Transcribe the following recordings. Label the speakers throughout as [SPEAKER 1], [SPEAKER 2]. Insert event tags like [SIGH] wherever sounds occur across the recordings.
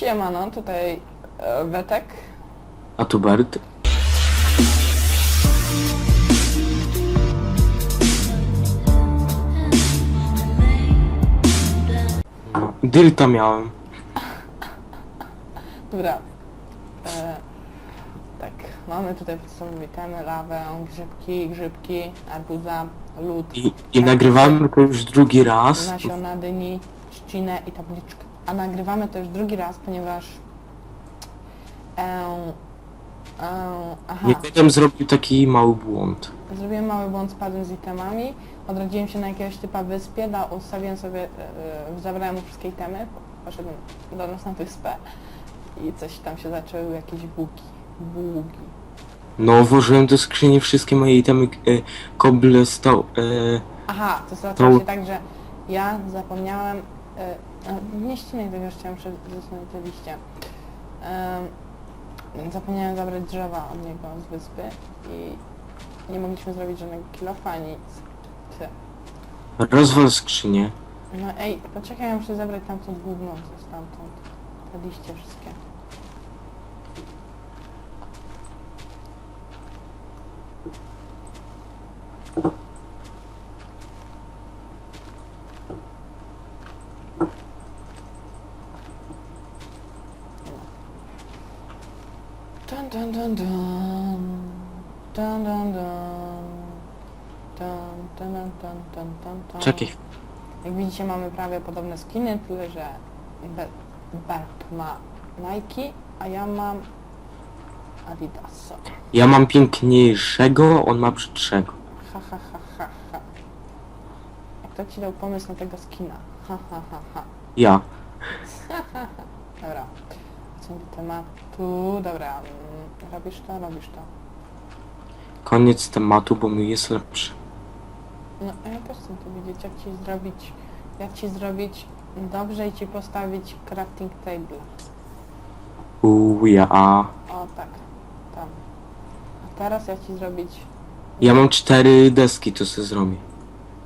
[SPEAKER 1] Siemano, tutaj e, Wetek.
[SPEAKER 2] A tu Bert. Dirta miałem.
[SPEAKER 1] Dobra. E, tak, mamy tutaj podstawowe itemy, lawę, grzybki, grzybki, arbuza, lód,
[SPEAKER 2] I, I nagrywamy to już drugi raz.
[SPEAKER 1] nasiona dyni, trzcinę i tabliczkę. A nagrywamy to już drugi raz, ponieważ... E, e, aha,
[SPEAKER 2] zrobił taki mały błąd.
[SPEAKER 1] zrobiłem mały błąd, spadłem z itemami, odrodziłem się na jakiegoś typa wyspie, da, ustawiłem sobie, e, e, zabrałem mu wszystkie itemy, poszedłem do nas na wyspę i coś tam się zaczęły, jakieś bugi, bugi.
[SPEAKER 2] No, włożyłem do skrzyni wszystkie moje itemy, e, koble stał, e,
[SPEAKER 1] Aha, to zaczęło
[SPEAKER 2] To-
[SPEAKER 1] się tak, że ja zapomniałem, e, e, nie ścinaj tego, już chciałem przesunąć te liście. Em, zapomniałem zabrać drzewa od niego z wyspy i nie mogliśmy zrobić żadnego kilofa, nic. Ty.
[SPEAKER 2] rozwal skrzynię.
[SPEAKER 1] No ej, poczekaj, ja muszę zebrać tamtąd gówno ze stamtąd. Te liście wszystkie. Dun dun dun dun. Dun dun dun. Dun dun dun.
[SPEAKER 2] Czekaj.
[SPEAKER 1] Jak widzicie mamy prawie podobne skiny, tyle że Be- Bert ma Nike, a ja mam Adidasa.
[SPEAKER 2] Ja mam piękniejszego, on ma brzydszego.
[SPEAKER 1] Ha ha ha ha ha. Kto ci dał pomysł na tego skina? Ha ha ha ha.
[SPEAKER 2] Ja.
[SPEAKER 1] Dobra. Do tematu? Dobra. mm, Robisz to? Robisz to.
[SPEAKER 2] Koniec tematu, bo mój jest lepszy.
[SPEAKER 1] No ja też chcę to widzieć, jak ci zrobić, jak ci zrobić dobrze i ci postawić crafting table.
[SPEAKER 2] Uuu, ja.
[SPEAKER 1] O tak, tam. A teraz ja ci zrobić
[SPEAKER 2] Ja mam cztery deski, to sobie zrobię.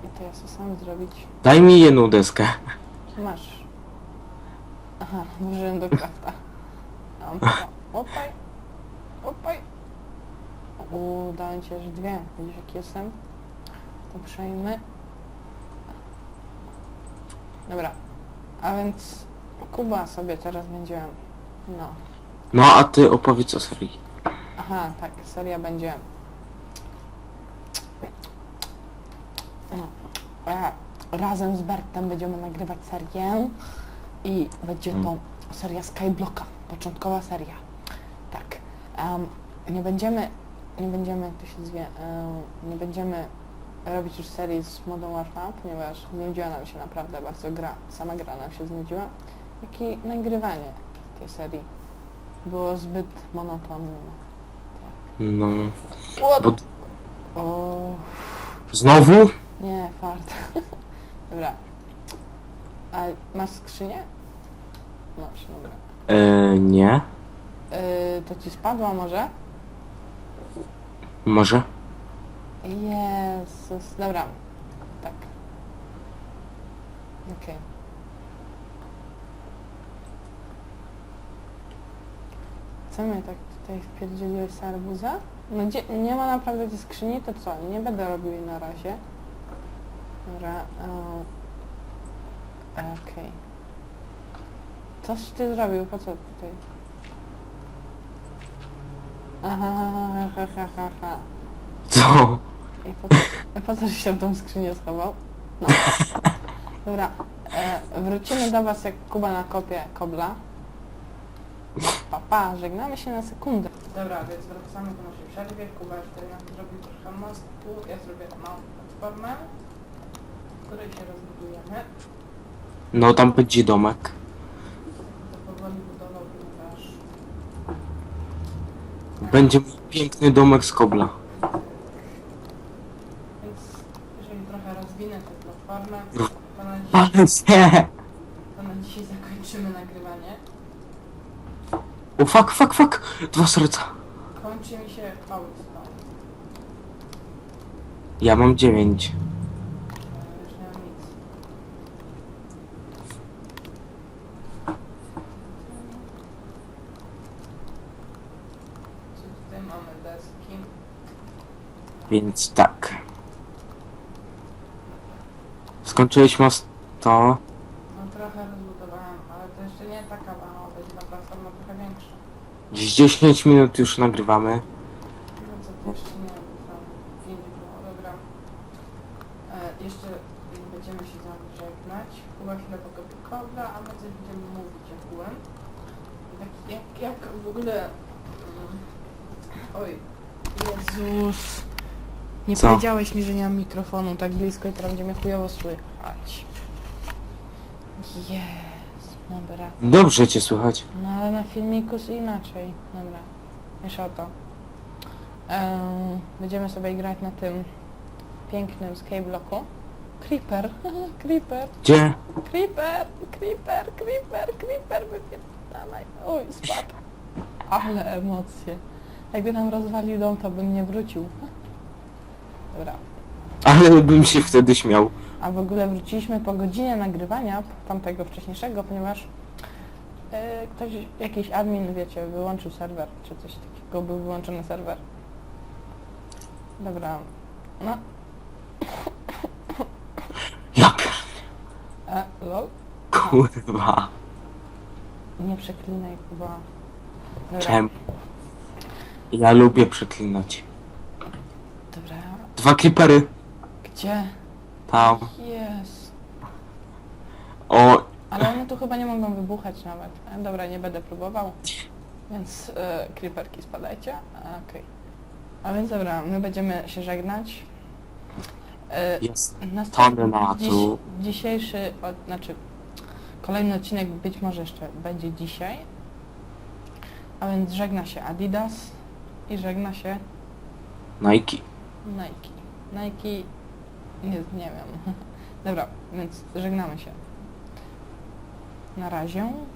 [SPEAKER 1] i to ja sobie sam zrobić.
[SPEAKER 2] Daj mi jedną deskę.
[SPEAKER 1] Masz. Aha, włożyłem do krafta. [LAUGHS] Tam, o, Opaj. Opaj. Uuu, dałem ci aż dwie. Widzisz jaki jestem? To przejmy. Dobra. A więc Kuba sobie teraz będzie... No.
[SPEAKER 2] No, a ty opowiedz o serii.
[SPEAKER 1] Aha, tak, seria będzie... No. E, razem z Bertem będziemy nagrywać serię i będzie to
[SPEAKER 2] Mm.
[SPEAKER 1] seria Skyblocka, początkowa seria. Tak. em, nie będziemy, nie będziemy, jak to się zwie, em, nie będziemy robić już serii z Modern Warfare, ponieważ znudziła nam się naprawdę bardzo gra, sama gra nam się znudziła, jak i nagrywanie tej serii było zbyt monotonne.
[SPEAKER 2] No. Bo
[SPEAKER 1] O,
[SPEAKER 2] znowu?
[SPEAKER 1] nie, fart. [LAUGHS] Dobra. A masz skrzynię? Masz, dobra.
[SPEAKER 2] E, nie.
[SPEAKER 1] Yy, to ci spadła może?
[SPEAKER 2] Może?
[SPEAKER 1] Jezus, dobra. Tak. Okej. Co mnie tak tutaj wpierdzieliłeś z arbuza? No gdzie, nie ma naprawdę tej skrzyni, to co? Nie będę robił jej na razie. Dobra. e, Okej. Coś ty zrobił, po co tutaj? Aha, ha, ha, ha, ha, ha.
[SPEAKER 2] Co?
[SPEAKER 1] I po co, i po co się w tą skrzynię schował? No. Dobra, e, wrócimy do was jak Kuba nakopie kobla. Papa, pa, żegnamy się na sekundę. Dobra, więc wracamy do naszej przerwie. Kuba już tutaj nam zrobił trochę mostu. Ja zrobię małą platformę, w której się rozbudujemy.
[SPEAKER 2] No, tam będzie domek.
[SPEAKER 1] Powoli budował,
[SPEAKER 2] Będzie piękny domek z kobla.
[SPEAKER 1] Więc jeżeli trochę rozwinę tę platformę,
[SPEAKER 2] Rów.
[SPEAKER 1] to na dzisiaj, to na dzisiaj zakończymy nagrywanie.
[SPEAKER 2] O, fuck, fuck, fuck! Dwa serca.
[SPEAKER 1] Kończy mi się cobblestone.
[SPEAKER 2] Ja mam dziewięć.
[SPEAKER 1] Już nie mam nic.
[SPEAKER 2] Więc tak. Skończyłeś most to.
[SPEAKER 1] No trochę rozbudowałem, ale to jeszcze nie taka mała, będzie na platformę trochę większa.
[SPEAKER 2] Gdzieś 10 minut już nagrywamy.
[SPEAKER 1] No co to jeszcze nie wiem, tam było, dobra. E, jeszcze będziemy się z wami żegnać. Kuba chwilę pokopie kobra, a my coś będziemy mówić jak byłem. Tak jak, jak w ogóle... mm, Oj, Jezus. Nie
[SPEAKER 2] Co?
[SPEAKER 1] powiedziałeś mi, że nie mam mikrofonu tak blisko i teraz będzie mnie chujowo słychać. Jest, dobra.
[SPEAKER 2] Dobrze cię słychać.
[SPEAKER 1] No ale na filmiku jest inaczej. Dobra, mniejsza o to. Em, będziemy sobie grać na tym pięknym skyblocku. Creeper, [LAUGHS] creeper,
[SPEAKER 2] Gdzie?
[SPEAKER 1] creeper, creeper, creeper, creeper, wypierdalaj. Oj, spadł. Ale emocje. Jakby nam rozwalił dom, to bym nie wrócił. Dobra.
[SPEAKER 2] Ale bym się wtedy śmiał.
[SPEAKER 1] A w ogóle wróciliśmy po godzinie nagrywania tamtego wcześniejszego, ponieważ e, ktoś, jakiś admin, wiecie, wyłączył serwer, czy coś takiego, był wyłączony serwer. Dobra, no,
[SPEAKER 2] Ja pier...
[SPEAKER 1] e, lol,
[SPEAKER 2] Kurwa.
[SPEAKER 1] nie przeklinaj chyba.
[SPEAKER 2] Czemu? Ja lubię przeklinać.
[SPEAKER 1] dobra,
[SPEAKER 2] Dwa creepery.
[SPEAKER 1] gdzie?
[SPEAKER 2] Tam.
[SPEAKER 1] Jest.
[SPEAKER 2] O,
[SPEAKER 1] Ale one tu chyba nie mogą wybuchać nawet. E, dobra, nie będę próbował. Więc e, creeperki spadajcie. A, Okej. A więc dobra, my będziemy się żegnać. E,
[SPEAKER 2] jest.
[SPEAKER 1] następny-
[SPEAKER 2] Tornado.
[SPEAKER 1] dziś, dzisiejszy, od, znaczy kolejny odcinek być może jeszcze będzie dzisiaj. A więc żegna się Adidas i żegna się
[SPEAKER 2] Nike.
[SPEAKER 1] Nike. Nike, nie, nie wiem. [LAUGHS] Dobra, więc żegnamy się. Na razie.